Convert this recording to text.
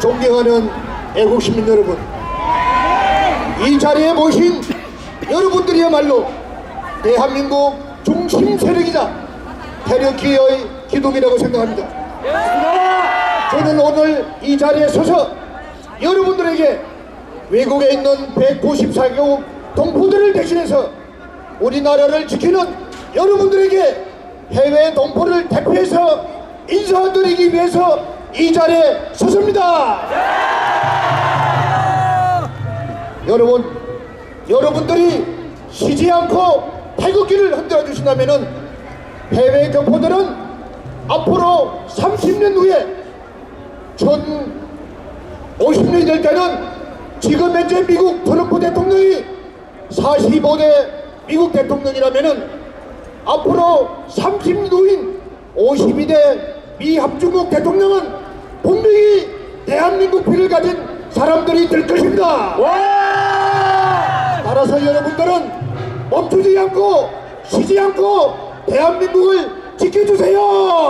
존경하는 애국 시민 여러분, 이 자리에 모신 여러분들이야말로 대한민국 중심 세력이자 태력기의 기둥이라고 생각합니다. 저는 오늘 이 자리에 서서 여러분들에게 외국에 있는 194개국 동포들을 대신해서 우리나라를 지키는 여러분들에게 해외 동포를 대표해서 인사드리기 위해서 이 자리에 섰습니다. 여러분, 여러분들이 쉬지 않고 태극기를 흔들어 주신다면은 해외 교포들은 앞으로 30년 후에 전 50년이 될 때는 지금 현재 미국 트럼프 대통령이 45대 미국 대통령이라면은 앞으로 30년 후인 52대 미 합중국 대통령은 분명히 대한민국 피를 가진 사람들이 될 것입니다. 따라서 여러분들은 멈추지 않고 쉬지 않고 대한민국을 지켜주세요.